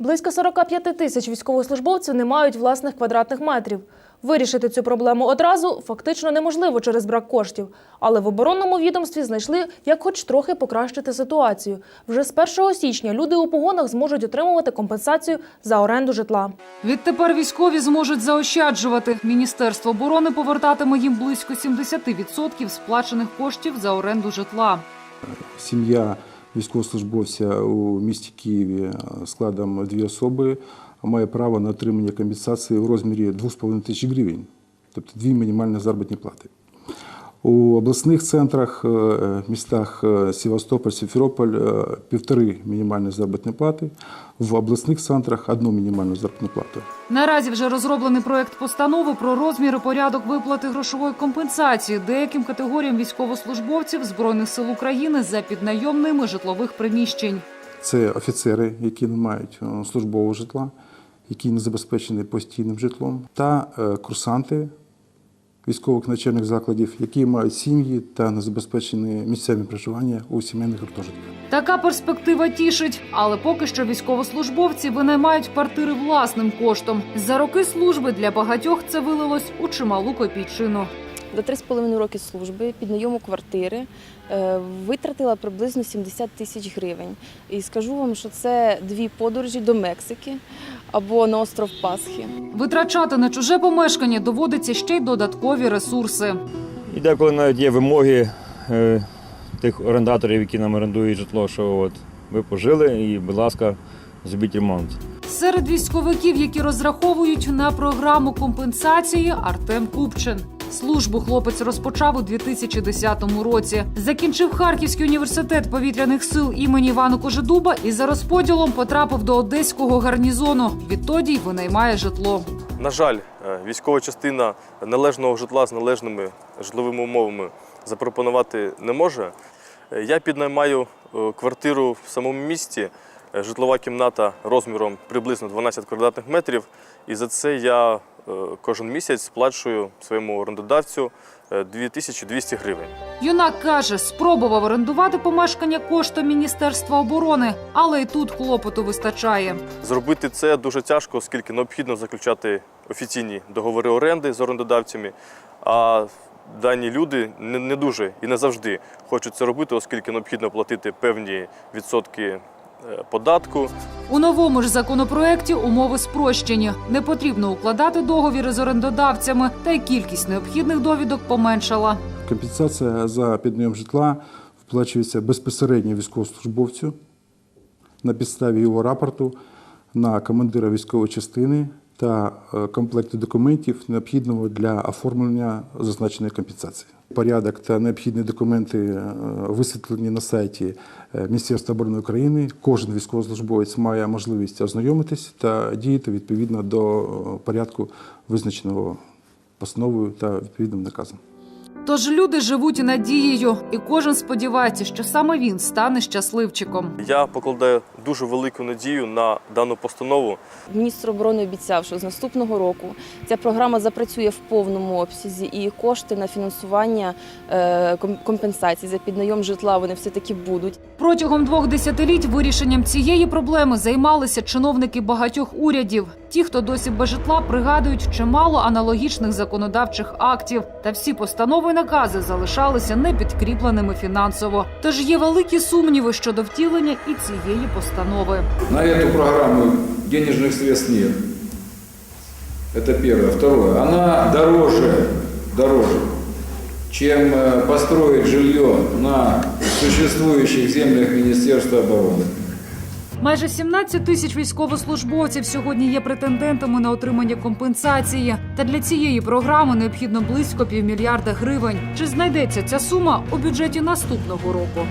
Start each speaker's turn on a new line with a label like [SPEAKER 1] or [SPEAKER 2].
[SPEAKER 1] Близько 45 тисяч військовослужбовців не мають власних квадратних метрів. Вирішити цю проблему одразу фактично неможливо через брак коштів. Але в оборонному відомстві знайшли, як хоч трохи покращити ситуацію. Вже з 1 січня люди у погонах зможуть отримувати компенсацію за оренду житла.
[SPEAKER 2] Відтепер військові зможуть заощаджувати. Міністерство оборони повертатиме їм близько 70% сплачених коштів за оренду житла.
[SPEAKER 3] Сім'я військовослужбовця у місті Києві е, складом дві особи має право на отримання компенсації в розмірі 2,5 тисяч гривень, тобто дві мінімальні заробітні плати. У обласних центрах, е, містах е, Севастополь, Сімферополь е, півтори мінімальні заробітні плати, в обласних центрах одну мінімальну заробітну плату.
[SPEAKER 2] Наразі вже розроблений проект постанови про розмір і порядок виплати грошової компенсації деяким категоріям військовослужбовців збройних сил України за піднайомними житлових приміщень.
[SPEAKER 3] Це офіцери, які не мають службового житла, які не забезпечені постійним житлом, та курсанти військових навчальних закладів, які мають сім'ї та не забезпечені місцями проживання у сімейних гуртожитках.
[SPEAKER 2] Така перспектива тішить, але поки що військовослужбовці винаймають квартири власним коштом. За роки служби для багатьох це вилилось у чималу копійчину.
[SPEAKER 4] За 3,5 роки служби під найому квартири е, витратила приблизно 70 тисяч гривень. І скажу вам, що це дві подорожі до Мексики або на остров Пасхи.
[SPEAKER 2] Витрачати на чуже помешкання доводиться ще й додаткові ресурси.
[SPEAKER 5] І деколи навіть є вимоги е, тих орендаторів, які нам орендують житло, що от ви пожили і, будь ласка, зробіть ремонт.
[SPEAKER 2] Серед військовиків, які розраховують на програму компенсації, Артем Купчин. Службу хлопець розпочав у 2010 році. Закінчив Харківський університет повітряних сил імені Івана Кожедуба і за розподілом потрапив до одеського гарнізону. Відтоді й винаймає житло.
[SPEAKER 6] На жаль, е, військова частина належного житла з належними житловими умовами запропонувати не може. Е, Я піднаймаю е, квартиру в самому місті, житлова кімната розміром приблизно 12 квадратних метрів. І за це я кожен місяць сплачую своєму орендодавцю е, 2200 гривень.
[SPEAKER 2] Юнак каже, спробував орендувати помешкання коштом Міністерства оборони, але й тут клопоту вистачає.
[SPEAKER 6] Зробити це дуже тяжко, оскільки необхідно заключати офіційні договори оренди з орендодавцями. А дані люди не, дуже і не завжди хочуть це робити, оскільки необхідно платити певні відсотки е, податку.
[SPEAKER 2] У новому ж законопроекті умови спрощені. Не потрібно укладати договіри з орендодавцями, та й кількість необхідних довідок поменшала.
[SPEAKER 3] Компенсація за піднайом житла вплачується безпосередньо військовослужбовцю на підставі його рапорту на командира військової частини та е, комплекти документів, необхідного для оформлення зазначеної компенсації. Порядок та необхідні документи е, висвітлені на сайті е, Міністерства оборони України. Кожен військовослужбовець має можливість ознайомитись та діяти відповідно до порядку, визначеного постановою та відповідним наказом.
[SPEAKER 2] Тож люди живуть надією, і кожен сподівається, що саме він стане щасливчиком.
[SPEAKER 6] Я покладаю дуже велику надію на дану постанову.
[SPEAKER 4] Міністр оборони обіцяв, що з наступного року ця програма запрацює в повному обсязі, і кошти на фінансування е, ком- компенсацій за піднайом житла вони все таки будуть.
[SPEAKER 2] Протягом двох десятиліть вирішенням цієї проблеми займалися чиновники багатьох урядів. Ті, хто досі без житла, пригадують чимало аналогічних законодавчих актів, та всі постанови й накази залишалися непідкріпленими фінансово. Тож є великі сумніви щодо втілення і цієї постанови.
[SPEAKER 7] На эту программу денежных средств нет. Это первое. Второе. Она дороже, дороже, чем э, построить жилье на существующих землях Министерства обороны.
[SPEAKER 2] Майже 17 тисяч військовослужбовців сьогодні є претендентами на отримання компенсації. Та для цієї програми необхідно близько півмільярда гривень. Чи знайдеться ця сума у бюджеті наступного року?